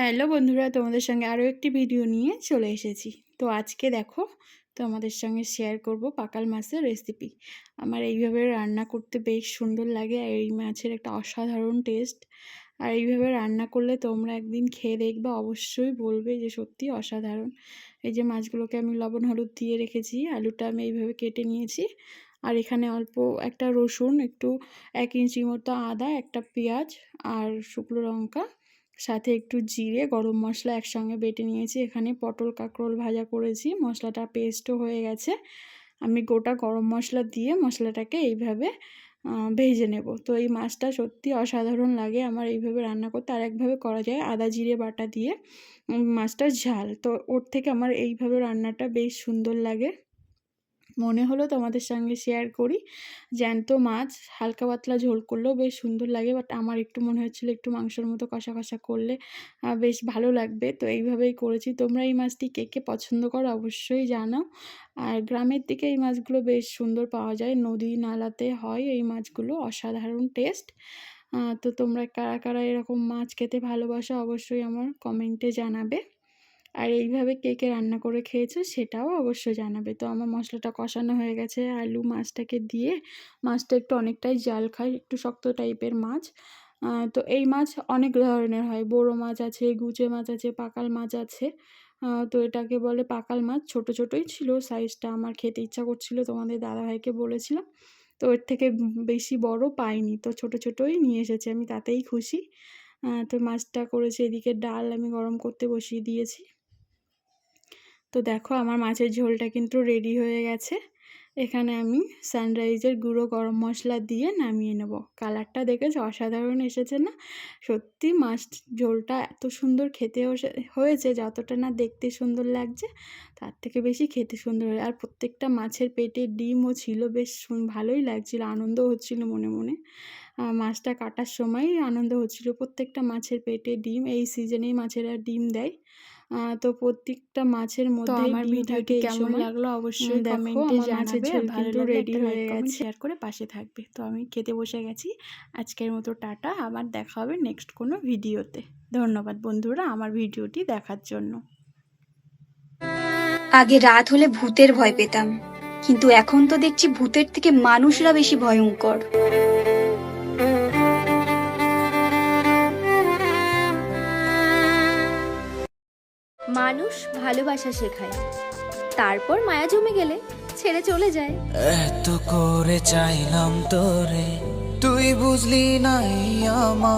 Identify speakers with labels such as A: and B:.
A: Hello বন্ধুরা, তোমাদের সঙ্গে আরও একটি ভিডিও নিয়ে চলে এসেছি। তো আজকে দেখো, তোমাদের সঙ্গে শেয়ার করব পাকাল মাছের রেসিপি আমার এইভাবে রান্না করতে বেশ সুন্দর লাগে, আর এই মাছের একটা অসাধারণ টেস্ট আর এইভাবে রান্না করলে তোমরা একদিন খেয়ে দেখবে, অবশ্যই বলবে যে সত্যি অসাধারণ। এই যে মাছগুলোকে আমি লবণ, হলুদ দিয়ে রেখেছি, আলুটা আমি এইভাবে কেটে নিয়েছি। আর এখানে অল্প একটা রসুন, একটু এক ইঞ্চি মতো আদা, একটা পেঁয়াজ আর শুকনো লঙ্কা সাথে একটু জিরে, গরম মশলা একসঙ্গে বেটে নিয়েছি। এখানে পটল কাঁকরোল ভাজা করেছি। মশলাটা পেস্টও হয়ে গেছে। আমি গোটা গরম মশলা দিয়ে মশলাটাকে এইভাবে ভেজে নেব। তো এই মাছটা সত্যি অসাধারণ লাগে আমার এইভাবে রান্না করতে। আর একভাবে করা যায় আদা, জিরে, বাটা দিয়ে। মাছটার ঝাল। তো ওর থেকে আমার এইভাবে রান্নাটা বেশ সুন্দর লাগে। মনে হলো তোমাদের সঙ্গে শেয়ার করি। জ্যান্ত মাছ, হালকা পাতলা ঝোল করলেও বেশ সুন্দর লাগে বাট আমার একটু মনে হচ্ছিল একটু মাংসর মতো কষা কষা করলে বেশ ভালো লাগবে। তো এইভাবেই করেছি। তোমরা এই মাছটি কে কে পছন্দ করো অবশ্যই জানাও। আর গ্রামের দিকে এই মাছগুলো বেশ সুন্দর পাওয়া যায়। নদী নালাতে হয় এই মাছগুলো, অসাধারণ টেস্ট তো তোমরা কারা কারা এরকম মাছ খেতে ভালোবাসো অবশ্যই আমার কমেন্টে জানাবে। আর এইভাবে কে কে রান্না করে খেয়েছো সেটাও অবশ্যই জানাবে। তো আমার মশলাটা কষানো হয়ে গেছে, আলু মাছটাকে দিয়ে মাছটা একটু অনেকটাই জাল খায়, একটু শক্ত টাইপের মাছ। তো এই মাছ অনেক ধরনের হয়, বড়ো মাছ আছে গুচে মাছ আছে, পাকাল মাছ আছে। তো এটাকে বলে পাকাল মাছ, ছোট ছোটোই ছিল, সাইজটা আমার খেতে ইচ্ছা করছিল, তোমাদের দাদাভাইকে বলেছিলাম। তো এর থেকে বেশি বড় পাইনি, তো ছোট ছোটোই নিয়ে এসেছে, আমি তাতেই খুশি। তো মাছটা করেছি, এদিকে ডাল আমি গরম করতে বসিয়ে দিয়েছি। তো দেখো আমার মাছের ঝোলটা কিন্তু রেডি হয়ে গেছে। এখানে আমি সানরাইজের গুঁড়ো গরম মশলা দিয়ে নামিয়ে নেব। কালারটা দেখেছে? অসাধারণ এসেছে না? সত্যি মাছ ঝোলটা এত সুন্দর খেতে হয়েছে, যতটা না দেখতে সুন্দর লাগছে, তার থেকে বেশি খেতে সুন্দর আর প্রত্যেকটা মাছের পেটে ডিমও ছিল, বেশ ভালোই লাগছিল আনন্দ হচ্ছিল মনে মনে। মাছটা কাটার সময় আনন্দ হচ্ছিল। প্রত্যেকটা মাছের পেটে ডিম, এই সিজনেই মাছেরা ডিম দেয়। তো প্রত্যেকটা মাছের মধ্যে
B: আমার ভিডিওটি কেমন লাগল অবশ্যই
A: কমেন্টে
B: জানাবে ভালো
A: রেডি হয়ে গেছে। শেয়ার করে পাশে থাকবে। তো আমি খেতে বসে গেছি। আজকের মতো টাটা। আবার দেখা হবে নেক্সট কোনো ভিডিওতে। ধন্যবাদ বন্ধুরা আমার ভিডিওটি দেখার জন্য।
C: আগে রাত হলে ভূতের ভয় পেতাম। কিন্তু এখন তো দেখছি ভূতের থেকে মানুষরা বেশি ভয়ঙ্কর।
D: মানুষ ভালোবাসা শেখায়। তারপর মায়া জমে গেলে ছেড়ে চলে যায়।
E: এত করে চাইলাম তোরে, তুই বুঝলি না এই আমার